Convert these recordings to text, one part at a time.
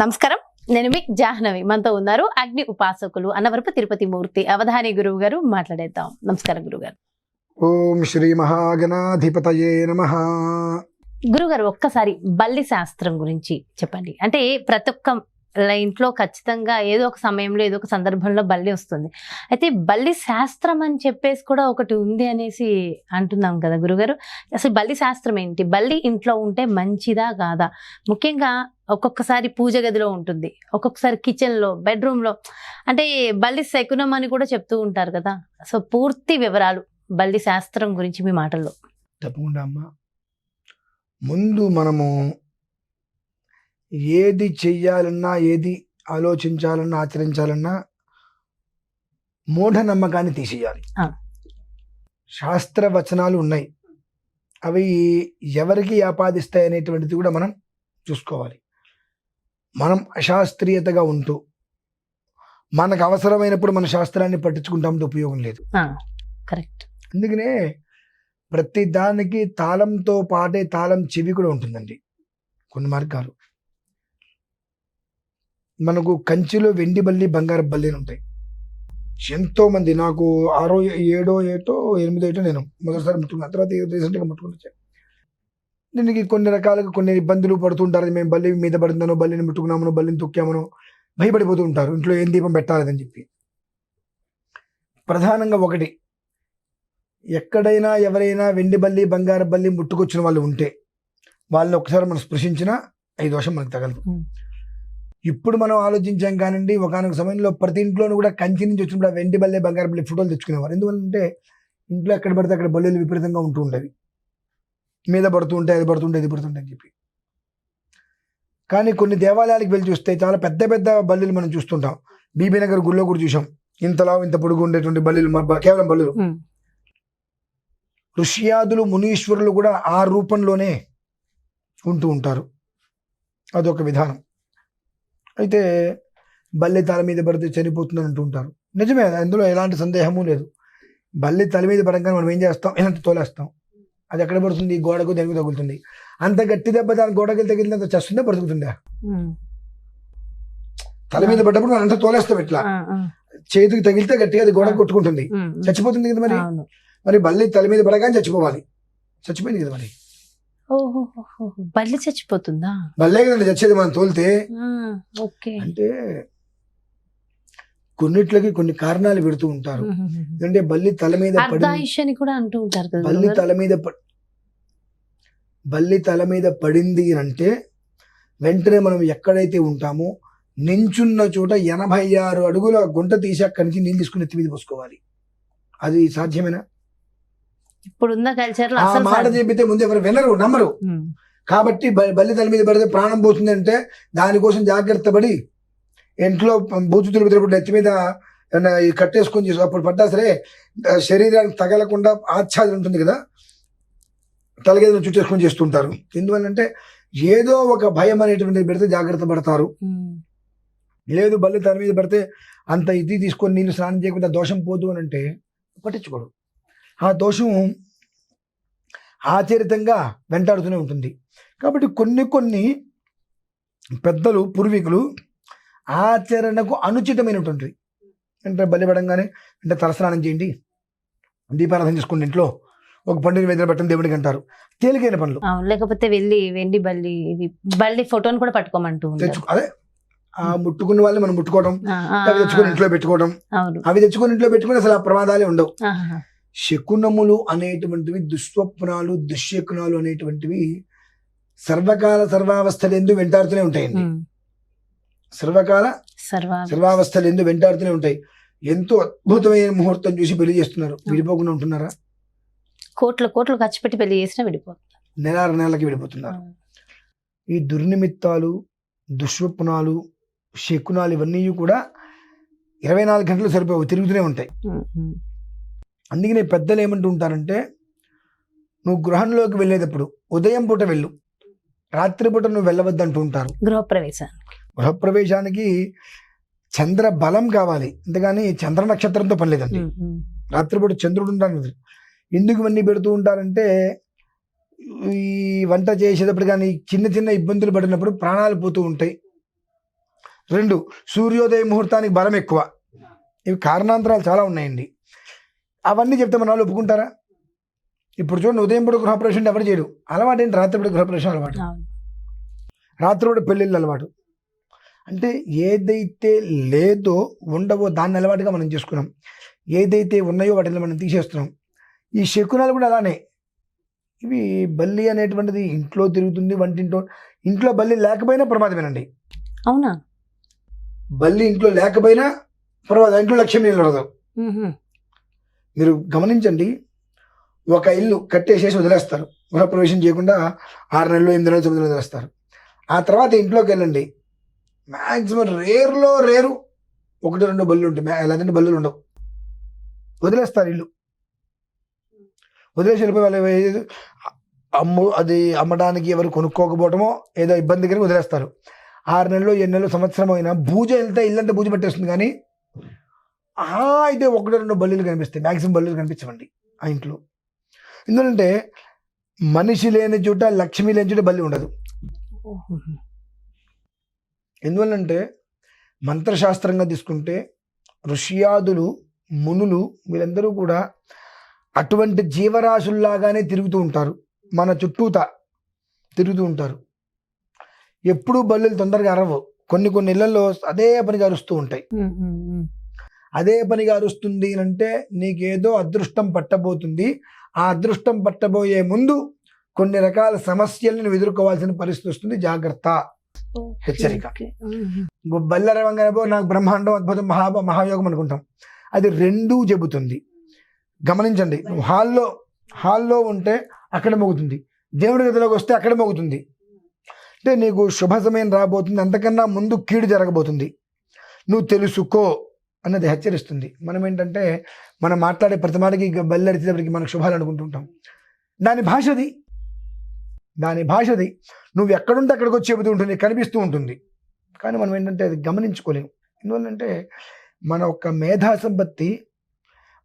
నమస్కారం. నేను మీ జాహ్నవి. మనతో ఉన్నారు అగ్ని ఉపాసకులు అన్నవరపు తిరుపతి మూర్తి అవధాని గురువు గారు మాట్లాడేద్దాం. నమస్కారం గురువు గారు ఓం శ్రీ మహాగణాధిపతయే నమ. గురుగారు ఒక్కసారి బల్లి శాస్త్రం గురించి చెప్పండి. అంటే ప్రతి ఒక్క ఇలా ఇంట్లో ఖచ్చితంగా ఏదో ఒక సమయంలో ఏదో ఒక సందర్భంలో బల్లి వస్తుంది. అయితే బల్లి శాస్త్రం అని చెప్పేసి కూడా ఒకటి ఉంది అనేసి అంటున్నాం కదా గురుగారు. అసలు బల్లి శాస్త్రం ఏంటి? బల్లి ఇంట్లో ఉంటే మంచిదా కాదా? ముఖ్యంగా ఒక్కొక్కసారి పూజ గదిలో ఉంటుంది. ఒక్కొక్కసారి కిచెన్లో బెడ్రూమ్లో. అంటే బల్లి శకునం అని కూడా చెప్తూ ఉంటారు కదా. సో పూర్తి వివరాలు బల్లి శాస్త్రం గురించి మీ మాటల్లో. తప్పకుండా అమ్మా. ముందు మనము ఏది చెయ్యాలన్నా ఏది ఆలోచించాలన్నా ఆచరించాలన్నా మూఢనమ్మకాన్ని తీసేయాలి. ఆ. శాస్త్ర వచనాలు ఉన్నాయి. అవి ఎవరికి ఆపాదిస్తాయి అనేటువంటిది కూడా మనం చూసుకోవాలి. మనం అశాస్త్రీయతగా ఉంటూ మనకు అవసరమైనప్పుడు మన శాస్త్రాన్ని పట్టించుకుంటామంటే ఉపయోగం లేదు. కరెక్ట్. అందుకనే ప్రతి దానికి తాళంతో పాటే తాళం చెవి కూడా ఉంటుందండి. కొన్ని మార్గాలు. మనకు కంచిలో వెండి బల్లి బంగారు బల్లి అని ఉంటాయి. ఎంతో మంది నాకు ఆరో ఏడో ఏటో ఎనిమిదో ఏటో నేను మొదటిసారి ముట్టుకున్నా. తర్వాత రీసెంట్గా ముట్టుకున్నాను దీనికి కొన్ని రకాలుగా కొన్ని ఇబ్బందులు పడుతుంటారు మేము బల్లి మీద పడుతున్నాను బల్లిని ముట్టుకున్నామను బల్లిని తొక్కామను భయపడిపోతూ ఉంటారు. ఇంట్లో ఏం దీపం పెట్టాలని చెప్పి. ప్రధానంగా ఒకటి ఎక్కడైనా ఎవరైనా వెండి బల్లి బంగారు బల్లి ముట్టుకొచ్చిన వాళ్ళు ఉంటే వాళ్ళని ఒకసారి మనం స్పృశించినా ఈ దోషం మనకు తగలదు ఇప్పుడు మనం ఆలోచించాం కానండి ఒకనొక సమయంలో ప్రతి ఇంట్లోనూ కూడా కంచి నుంచి వచ్చినప్పుడు ఆ వెండి బల్లె బంగారు బల్లి ఫోటోలు తెచ్చుకునేవారు. ఎందుకంటే ఇంట్లో ఎక్కడ పడితే అక్కడ బల్లెలు విపరీతంగా ఉంటూ ఉండేవి. మీద పడుతూ ఉంటాయి అది పడుతుంటే ఇది పడుతుంటాయి అని చెప్పి. కానీ కొన్ని దేవాలయాలకు వెళ్ళి చూస్తే చాలా పెద్ద పెద్ద బల్లులు మనం చూస్తుంటాం. బీబీ నగర్ గుళ్ళో కూడా చూసాం ఇంతలా ఇంత పొడుగు ఉండేటువంటి బల్లులు కేవలం బల్లులు. ఋష్యాదులు మునీశ్వరులు కూడా ఆ రూపంలోనే ఉంటూ ఉంటారు. అదొక విధానం. అయితే బల్లి తల మీద పడితే చనిపోతుందని అంటూ ఉంటారు నిజమే అందులో ఎలాంటి సందేహము లేదు. బల్లి తల మీద పడంగానే మనం ఏం చేస్తాం? ఇలాంటి తోలేస్తాం. అది ఎక్కడ పడుతుంది? గోడకు దానికి తగులుతుంది? అంత గట్టి దెబ్బ దాని గోడకి తగిలినంత చస్తుందా బ్రతుకుతుందా తల మీద పడ్డప్పుడు మనం అంత తోలేస్తాం ఇట్లా. చేతికి తగిలితే గట్టిగా అది గోడకు కొట్టుకుంటుంది. చచ్చిపోతుంది కదా మరి? మరి బల్లి తల మీద పడగానే చచ్చిపోవాలి. చచ్చిపోయింది కదా మరి? బల్లి చచ్చిపోతుందా? బల్లే కదండి చచ్చేది మనం తోలితే. ఓకే. అంటే కొన్నిట్లకి కొన్ని కారణాలు పెడుతూ ఉంటారు. ఎందుకంటే బల్లి తల మీద పడి అర్ధాయుష్ అని కూడా అంటూ ఉంటారు కదా బల్లి. తల మీద బల్లి తల మీద పడింది అని అంటే వెంటనే మనం ఎక్కడైతే ఉంటామో నించున్న చోట ఎనభై ఆరు అడుగుల గుంట తీసి అక్కడి నుంచి నీళ్ళు తీసుకుని ఎత్తి మీద పోసుకోవాలి. అది సాధ్యమేనా? ఇప్పుడున్న కల్చర్లో మాట చెప్పితే ముందు ఎవరు వినరు నమ్మరు. కాబట్టి బల్లి తల మీద పడితే ప్రాణం పోతుంది అంటే దానికోసం జాగ్రత్త పడి ఇంట్లో బూతుతులు తిరుగుతున్నప్పుడు నెత్తి మీద కట్టేసుకొని చేసు అప్పుడు పడ్డా సరే శరీరానికి తగలకుండా ఆచ్ఛాదన ఉంటుంది కదా తలగేదను చుట్టేసుకొని చేస్తుంటారు. ఎందువల్లంటే ఏదో ఒక భయం అనేటువంటిది పెడితే జాగ్రత్త పడతారు. లేదు బల్లి తల మీద పడితే అంత ఇది తీసుకొని నీళ్ళు స్నానం చేయకుండా దోషం పోదు అని అంటే పట్టించుకోడు. ఆ దోషం ఆచరితంగా వెంటాడుతూనే ఉంటుంది. కాబట్టి కొన్ని కొన్ని పెద్దలు పూర్వీకులు ఆచరణకు అనుచితమైనటువంటివి అంటే బలి పడంగానే అంటే తలస్నానం చేయండి దీపారాధన చేసుకోండి ఇంట్లో ఒక పండుగ వేదిన పెట్టండి దేవుడికి అంటారు. తేలికైన పనులు. లేకపోతే వెళ్ళి వెండి బల్లి బల్లి ఫోటోని కూడా పట్టుకోమంటూ అదే ఆ ముట్టుకున్న వాళ్ళని మనం ముట్టుకోవడం అవి తెచ్చుకొని ఇంట్లో పెట్టుకోవడం అవి తెచ్చుకొని ఇంట్లో పెట్టుకుని అసలు ఆ ప్రమాదాలే ఉండవు. శకునములు అనేటువంటివి దుస్వప్నాలు దుశ్శకునాలు అనేటువంటివి సర్వకాల సర్వావస్థలు ఎందు వెంటాడుతూనే ఉంటాయండి. సర్వకాల సర్వ సర్వావస్థలు ఎందు వెంటాడుతూనే ఉంటాయి. ఎంతో అద్భుతమైన ముహూర్తం చూసి పెళ్ళి చేస్తున్నారు. విడిపోకుండా ఉంటున్నారా? కోట్లు కోట్లు ఖర్చు పెట్టి పెళ్ళి చేసినా విడిపోతుంది నెల నెలకి విడిపోతున్నారు. ఈ దుర్నిమిత్తాలు దుస్వప్నాలు శకునాలు ఇవన్నీ కూడా ఇరవై నాలుగు గంటలు సరిపోవు తిరుగుతూనే ఉంటాయి. అందుకనే పెద్దలు ఏమంటూ ఉంటారంటే నువ్వు గృహంలోకి వెళ్ళేటప్పుడు ఉదయం పూట వెళ్ళు రాత్రిపూట నువ్వు వెళ్ళవద్దు అంటూ ఉంటారు గృహప్రవేశానికి. గృహప్రవేశానికి చంద్ర బలం కావాలి. అంతేగాని చంద్ర నక్షత్రంతో పని లేదండి. రాత్రిపూట చంద్రుడు ఉంటాను ఎందుకు ఇవన్నీ పెడుతూ ఉంటారంటే ఈ వంట చేసేటప్పుడు కానీ చిన్న చిన్న ఇబ్బందులు పడినప్పుడు ప్రాణాలు పోతూ ఉంటాయి. రెండు సూర్యోదయ ముహూర్తానికి బలం ఎక్కువ. ఇవి కారణాంతరాలు చాలా ఉన్నాయండి. అవన్నీ చెప్తే మన వాళ్ళు ఒప్పుకుంటారా? ఇప్పుడు చూడండి ఉదయం పూట గృహప్రవేశం ఎవరు చేయడు. అలవాటు ఏంటి? రాత్రి పూట గృహప్రవేశం అలవాటు. రాత్రి పూట పెళ్ళిళ్ళు అలవాటు. అంటే ఏదైతే లేదో ఉండవో దాన్ని అలవాటుగా మనం చేసుకున్నాం. ఏదైతే ఉన్నాయో వాటిని మనం తీసేస్తున్నాం. ఈ శకునాలు కూడా అలానే. ఇవి బల్లి అనేటువంటిది ఇంట్లో తిరుగుతుంది వంటింట్లో ఇంట్లో బల్లి లేకపోయినా ప్రమాదమేనండి. అవునా? బల్లి ఇంట్లో లేకపోయినా ప్రమాదం ఇంట్లో లక్ష్యం నిలబడదు. మీరు గమనించండి ఒక ఇల్లు కట్టేసేసి వదిలేస్తారు. గృహప్రవేశం చేయకుండా ఆరు నెలలు ఎనిమిది నెలలు తొమ్మిది నెలలు వదిలేస్తారు. ఆ తర్వాత ఇంట్లోకి వెళ్ళండి. మ్యాక్సిమం రేర్లో రేరు ఒకటి రెండు బల్లు ఉంటాయి. లేదంటే బల్లులు ఉండవు. వదిలేస్తారు ఇల్లు. వదిలేసి వెళ్ళిపోయి వాళ్ళు అమ్ము అది అమ్మడానికి ఎవరు కొనుక్కోకపోవటమో ఏదో ఇబ్బంది కలిగి వదిలేస్తారు. ఆరు నెలలు ఎన్ని నెలలు సంవత్సరం అయినా పూజ వెళ్తే ఇల్లంతా పూజ పెట్టేస్తుంది. కానీ అయితే ఒకటి రెండు బల్లులు కనిపిస్తాయి. మ్యాక్సిమం బల్లులు కనిపించవండి ఆ ఇంట్లో. ఎందుకంటే మనిషి లేని చోట లక్ష్మి లేని చోట బల్లి ఉండదు. ఎందువల్లంటే మంత్రశాస్త్రంగా తీసుకుంటే ఋషియాదులు మునులు వీళ్ళందరూ కూడా అటువంటి జీవరాశుల్లాగానే తిరుగుతూ ఉంటారు. మన చుట్టూత తిరుగుతూ ఉంటారు. ఎప్పుడూ బల్లులు తొందరగా అరవవు కొన్ని కొన్ని ఇళ్ళలో అదే పనిగా అరుస్తూ ఉంటాయి. అదే పనిగా అరుస్తుంది అని అంటే నీకేదో అదృష్టం పట్టబోతుంది. ఆ అదృష్టం పట్టబోయే ముందు కొన్ని రకాల సమస్యలను నువ్వు ఎదుర్కోవాల్సిన పరిస్థితి వస్తుంది. జాగ్రత్త. హెచ్చరిక. ఓకే. మ్హూ. బల్లరవంగానే పో నాకు బ్రహ్మాండం అద్భుతం మహా మహాయోగం అనుకుంటాం. అది రెండూ చెబుతుంది. గమనించండి. నువ్వు హాల్లో హాల్లో ఉంటే అక్కడ మోగుతుంది. దేవుడి గదిలోకి వస్తే అక్కడ మోగుతుంది. అంటే నీకు శుభ సమయం రాబోతుంది. అంతకన్నా ముందు కీడు జరగబోతుంది. నువ్వు తెలుసుకో. అన్నది హెచ్చరిస్తుంది. మనం ఏంటంటే మనం మాట్లాడే ప్రతిమానికి ఇక మనకు శుభాలు అనుకుంటుంటాం. దాని భాషది. దాని భాషది. నువ్వు ఎక్కడుంటే అక్కడికి వచ్చి చెబుతూ ఉంటుంది కనిపిస్తూ ఉంటుంది. కానీ మనం ఏంటంటే అది గమనించుకోలేము. ఎందువల్లంటే మన యొక్క మేధా సంపత్తి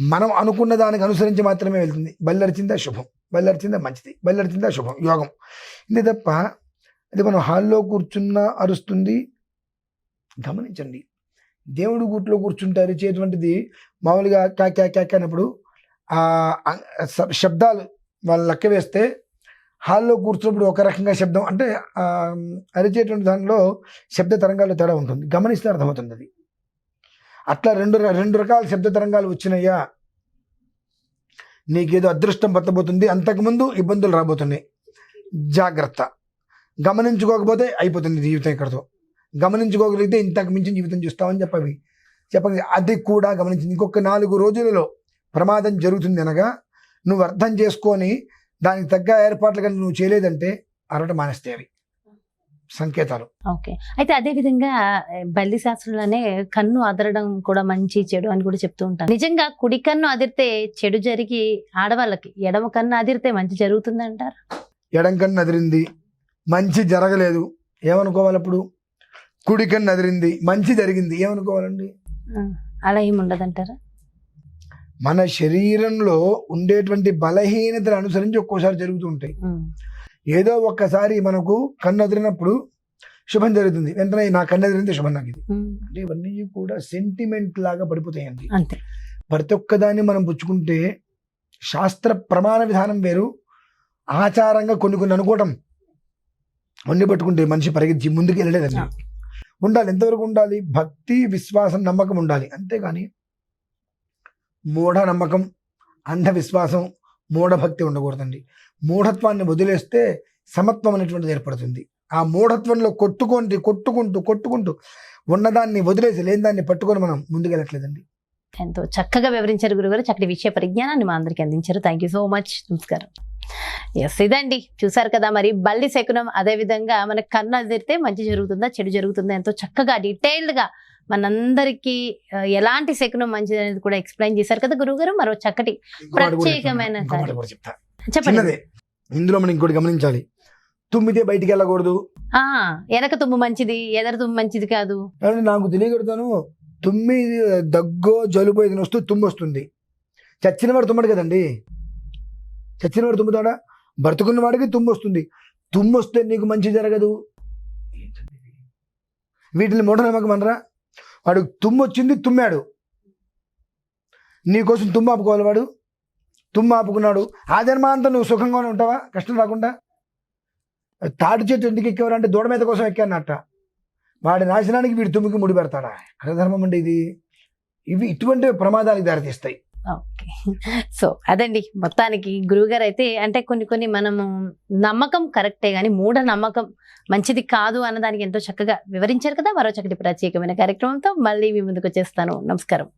మనం అనుకున్న దానికి అనుసరించి మాత్రమే వెళ్తుంది. బల్లరిచిందా శుభం. బల్లరిచిందా మంచిది. బల్లరిచిందా శుభం. యోగం. ఇది తప్ప అది మనం హాల్లో కూర్చున్నా అరుస్తుంది. గమనించండి. దేవుడు గూట్లో కూర్చుంటే అరిచేటువంటిది మామూలుగా క్యా క్యా క్యా అన్నప్పుడు ఆ శబ్దాలు వాళ్ళు లెక్క వేస్తే హాల్లో కూర్చున్నప్పుడు ఒక రకంగా శబ్దం అంటే అరిచేటువంటి దానిలో శబ్ద తరంగాలు తేడా ఉంటుంది. గమనిస్తే అర్థమవుతుంది అది. అట్లా రెండు రెండు రకాల శబ్ద తరంగాలు వచ్చినాయా? నీకేదో అదృష్టం పట్టబోతుంది. అంతకుముందు ఇబ్బందులు రాబోతున్నాయి. జాగ్రత్త. గమనించుకోకపోతే అయిపోతుంది జీవితం ఇక్కడతో. గమనించుకోగలిగితే ఇంతకు మించిన జీవితం చూస్తామని చెప్పవి. చెప్పండి అది కూడా గమనించింది. ఇంకొక నాలుగు రోజులలో ప్రమాదం జరుగుతుంది అనగా నువ్వు అర్థం చేసుకొని దానికి తగ్గ ఏర్పాట్లు కానీ నువ్వు చేయలేదంటే అరట మానేస్తాయి అవి. సంకేతాలు. ఓకే. అయితే అదే విధంగా బల్లి శాస్త్రంలోనే కన్ను అదరడం కూడా మంచి చెడు అని కూడా చెప్తూ ఉంటారు. నిజంగా కుడి కన్ను అదిరితే చెడు జరిగి ఆడవాళ్ళకి ఎడమ కన్ను అదిరితే మంచి జరుగుతుంది అంటారు ఎడం కన్ను అదిరింది. మంచి జరగలేదు. ఏమనుకోవాలి అప్పుడు? కుడి కన్ను అదిరింది మంచి జరిగింది. ఏమనుకోవాలండి? అలా ఏమి ఉండదంటారా? మన శరీరంలో ఉండేటువంటి బలహీనతను అనుసరించి ఒక్కోసారి జరుగుతూ ఉంటాయి. ఏదో ఒక్కసారి మనకు కన్ను అదిరినప్పుడు శుభం జరుగుతుంది. వెంటనే నా కన్ను అదిరింది శుభం నాకు ఇది. అంటే ఇవన్నీ కూడా సెంటిమెంట్ లాగా పడిపోతాయండి. అంతే. ప్రతి ఒక్కదాన్ని మనం పుచ్చుకుంటే శాస్త్ర ప్రమాణ విధానం వేరు ఆచారంగా కొన్ని కొన్ని అనుకోవటం. వండి పట్టుకుంటే మనిషి పరిగెత్తి ముందుకు వెళ్ళలేదండి ఉండాలి. ఎంతవరకు ఉండాలి? భక్తి విశ్వాసం నమ్మకం ఉండాలి. అంతేగాని మూఢ నమ్మకం అంధవిశ్వాసం మూఢభక్తి ఉండకూడదండి. మూఢత్వాన్ని వదిలేస్తే సమత్వం అనేటువంటిది ఏర్పడుతుంది. ఆ మూఢత్వంలో కొట్టుకొని కొట్టుకుంటూ కొట్టుకుంటూ ఉన్నదాన్ని వదిలేసి లేని దాన్ని పట్టుకొని మనం ముందుకెళ్ళట్లేదండి. ఎంతో చక్కగా వివరించారు గురుగారు. చక్కటి విషయ పరిజ్ఞానాన్ని మా అందరికి అందించారు. థ్యాంక్ యూ సో మచ్ నమస్కారం. ఎస్ ఇదండి. చూసారు కదా మరి బల్లి శకునం అదే విధంగా మనకి కన్ను అదిరితే మంచి జరుగుతుందా చెడు జరుగుతుందా ఎంతో చక్కగా డీటెయిల్డ్గా మనందరికీ ఎలాంటి శకునం మంచిది అనేది కూడా ఎక్స్ప్లెయిన్ చేశారు కదా గురుగారు మరో చక్కటి ప్రత్యేకమైన చెప్పండి. ఇందులో మనం ఇంకోటి గమనించాలి. తుమ్మితే బయటికి వెళ్ళకూడదు. ఆ వెనక తుమ్ము మంచిది ఎదర తుమ్ము మంచిది కాదు. నాకు తెలియకడతాను తుమ్మి దగ్గో జలుబు ఏదైనా వస్తూ తుమ్ము వస్తుంది. చచ్చిన వాడు తుమ్మడు కదండి. చచ్చిన వాడు తుమ్ముతాడా? బ్రతుకున్న వాడికి తుమ్ము వస్తుంది తుమ్ము వస్తే నీకు మంచి జరగదు? వీటిని మూఢనమ్మకం అనరా వాడు తుమ్ము వచ్చింది తుమ్మాడు నీకోసం తుమ్ము ఆపుకోవాలి వాడు. తుమ్ము ఆపుకున్నాడు. ఆ జన్మాంతం నువ్వు సుఖంగానే ఉంటావా? కష్టం రాకుండా? తాటి చెట్టు ఎందుకు ఎక్కేవారంటే దూడ మీద కోసం ఎక్కానట. వాడి నాశనానికి వీడి తుమ్మికి ముడి పెడతాడా ధర్మం అండి ఇది. ఇవి ఇటువంటి ప్రమాదాలకు దారితీస్తాయి. ఓకే. సో అదండి. మొత్తానికి గురువుగారు అయితే అంటే కొన్ని కొన్ని మనము నమ్మకం కరెక్టే కానీ మూఢ నమ్మకం మంచిది కాదు అన్న దానికి ఎంతో చక్కగా వివరించారు కదా! మరో చక్కటి ప్రత్యేకమైన కార్యక్రమంతో మళ్ళీ మీ ముందుకు వచ్చేస్తాను. నమస్కారం.